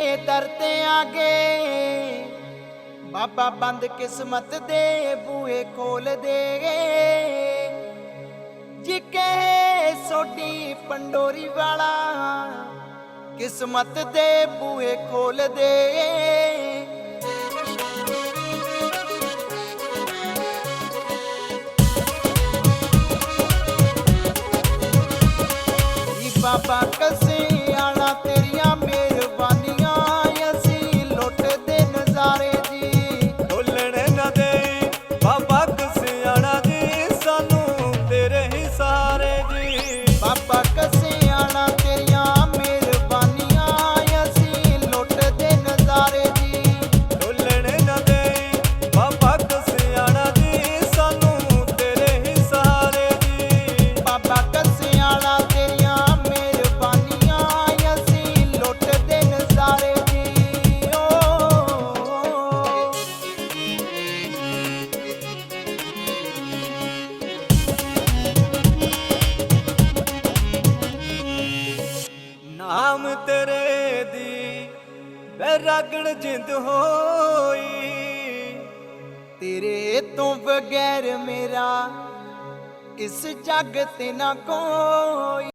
ਇਹ ਦਰ ਤੇ ਆਗੇ ਬਾਬਾ ਬੰਦ ਕਿਸਮਤ ਦੇ, ਬੂਹੇ ਖੋਲ ਦੇ। ਜੀ ਕਹੇ ਸੋਡੀ ਪੰਡੋਰੀ ਵਾਲਾ, ਕਿਸਮਤ ਦੇ, ਬੂਹੇ ਖੋਲ ਦੇ। ਈ ਬਾਬਾ ਕਸਿਆਣਾ ਨਾਮ ਤੇਰੇ ਦੀ ਰਗੜ ਜਿੰਦ ਹੋਈ। ਤੇਰੇ ਤੋਂ ਬਗੈਰ ਮੇਰਾ ਇਸ ਜੱਗ ਤੇ ਨਾ ਕੋਈ